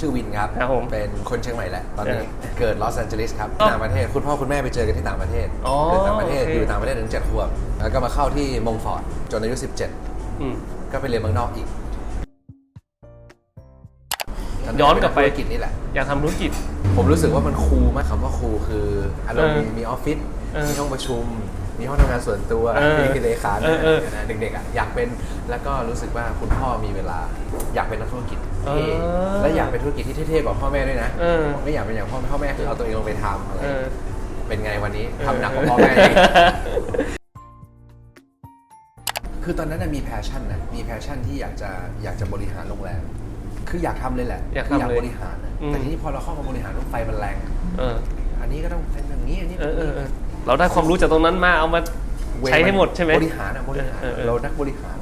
ชื่อวินครับ ครับผมเป็นคนเชียงใหม่แหละตอนนี้เออเกิดลอสแอนเจลิสครับอ๋อต่างประเทศคุณพ่อคุณแม่ไปเจอกันที่ต่างประเทศอ๋อเกิดต่างประเทศโอเค อยู่ต่างประเทศถึงเจ็ดขวบแล้วก็มาเข้าที่มงฟอร์ดจนอายุ17อืมก็ไปเรียนเมืองนอกอีกย้อนกลับไป ธุรกิจนี่แหละ อยากทำธุรกิจ ผมรู้สึกว่ามันคูลมากคำว่าคูลคืออารมณ์เออมีมีออฟฟิศเออ มีห้องประชุม มีห้องทำงานส่วนตัวเออมีเลขาเออเออนะเด็กๆอะอยากเป็นแล้วก็รู้สึกว่าคุณพ่อมีเวลา อยากเป็นนักธุรกิจเอเท่อและอยากเป็นธุรกิจที่เท่ๆกว่าพ่อแม่ด้วยนะเออ ไม่อยากเป็นอย่างพ่อแม่พ่อแม่คือเอาตัวเองลงไปทำอะไรเออเป็นไงวันนี้เออทำหนักกว่าพ่อแม่อีก คือตอนนั้นนะมีแพชชั่นนะมีแพชชั่นที่อยากจะอยากจะบริหารโรงแรม คืออยากทำเลยแหละอยากคืทำเลยบริหารนะอืม แต่ทีนี้พอเราเข้ามาบริหารต้องไฟมันแรง เออ อันนี้ก็ต้องเป็นอย่างนี้อันนี้เออเออเออ เราได้ความรู้จากตรงนั้นมาเอามาใช้ให้หมดใช่ไหมบริหารอะบริหารเออเออเรานักบริหาร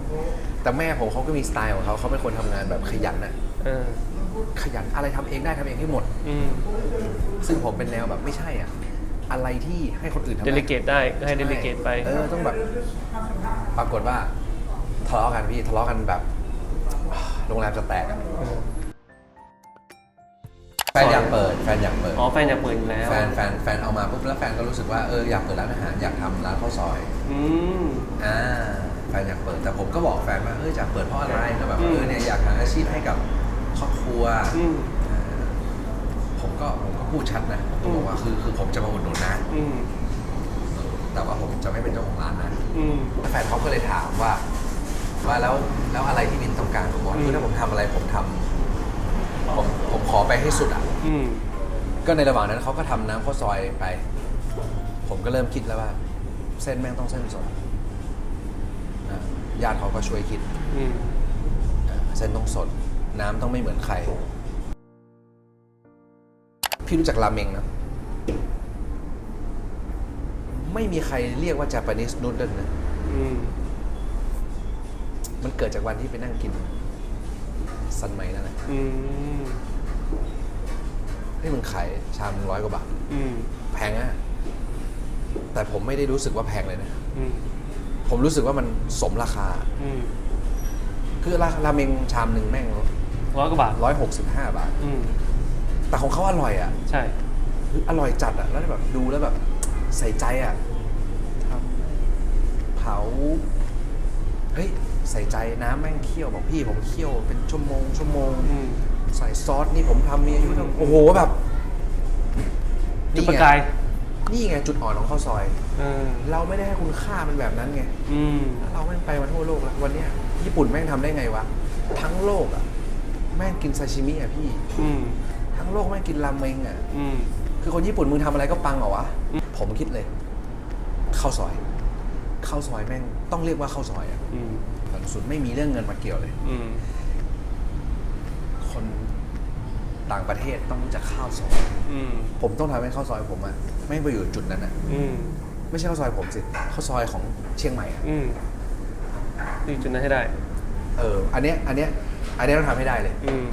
แต่แม่ผมเขาก็มีสไตล์ของเขาเขาเป็นคนทำงานแบบขยันนะเออขยันอะไรทำเองได้ทำเองให้หมดอืมซึ่งผมเป็นแนวแบบไม่ใช่อะ อะไรที่ให้คนอื่นทำเดได้ลิเกตได้ก็ให้เดลิเกตไป เออต้องแบบ ปรากฏว่าทะเลาะกันพี่ทะเลาะกันแบบโรงแรมจะแตกอะ แฟนอยากเปิดแฟนอยากเปิด อ๋อแฟนอยากเปิดอยู่แล้วแฟนแฟนแฟนเอามาปุ๊บแล้วแฟนก็รู้สึกว่าเอออยากเปิดร้านอาหารอยากทำร้านข้าวซอยอืม อ่าแฟนอยากเปิดแต่ผมก็บอกแฟนว่าเอออยากเปิดเพราะอะไรก็แบบอืม เออเนี่ยอยากหาอาชีพให้กับครอบครัว อืมอ่าผมก็ผมก็พูดชัดนะผมก็บอกว่าคือคือผมจะมาอุดหนุนนะอืมแต่ว่าผมจะไม่เป็นเจ้าของร้านนะอืมแฟนเขาก็เลยถามว่า ว่าแล้วแล้วอะไรที่วินต้องการผมบอกอืม คือถ้าผมทำอะไรผมทำผมผมข อไปให้สุดอะ อืม ก็ในระหว่างนั้นเขาก็ทำน้ำข้าวซอยไป ผมก็เริ่มคิดแล้วว่า เส้นแม่งต้องเส้นสดอะญาติเขาก็ช่วยคิดอืมเส้นต้องสด น้ำต้องไม่เหมือนใคร พี่รู้จักราเมงนะ ไม่มีใครเรียกว่า Japanese noodle นะ อืม มันเกิดจากวันที่ไปนั่งกินซันไหมนั่นแหละ อืม ให้มันขายชามร้อยกว่าบาท อืมแพงอะแต่ผมไม่ได้รู้สึกว่าแพงเลยนะ อืมผมรู้สึกว่ามันสมราคา อืมคือราราเมงชามหนึ่งแม่งร้อยกว่าบาทร้อยหกสิบห้าบาท อืมแต่ของเขาอร่อยอะใช่คืออร่อยจัดอะแล้วแบบดูแล้วแบบใส่ใจอะทำเผา เฮ้ย ใส่ใจน้ำแม่งเคี่ยวบอกพี่ผมเคี่ยวเป็นชั่วโมงชั่วโมง อืม ใส่ซอสนี่ผมทำมีอายุตั้งโอ้โหแบบจุดนี่ประไงกาย นี่ไงจุดอ่อนของข้าวซอย เออ เราไม่ได้ให้คุณค่ามันแบบนั้นไง อืมแล้วเราแม่งไปมาทั่วโลกแล้ววันเนี้ยญี่ปุ่นแม่งทำได้ไงวะ ทั้งโลกอะแม่งกินซาชิมิอะพี่ อืม ทั้งโลกแม่งกินราเมงอะอืม คือคนญี่ปุ่นมึงทำอะไรก็ปังเหรอวะอืมผมคิดเลยข้าวซอยข้าวซอยแม่งต้องเรียกว่าข้าวซอยอะอืมแต่สุดไม่มีเรื่องเงินมาเกี่ยวเลย อืม คน ต่างประเทศต้องรู้จักข้าวซอย อืมผมต้องทำให้ข้าวซอยผมอะไม่งไปอยู่จุดนั้นอะอืมไม่ใช่ข้าวซอยผมสิข้าวซอยของเชียงใหม่อะอืมนี่จุดนั้นให้ได้ เอออันเนี้ยอันเนี้ยอันเนี้ยต้องทำให้ได้เลย อืม